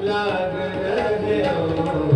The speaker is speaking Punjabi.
ਲਾਗ ਰਹੇ ਹੋ।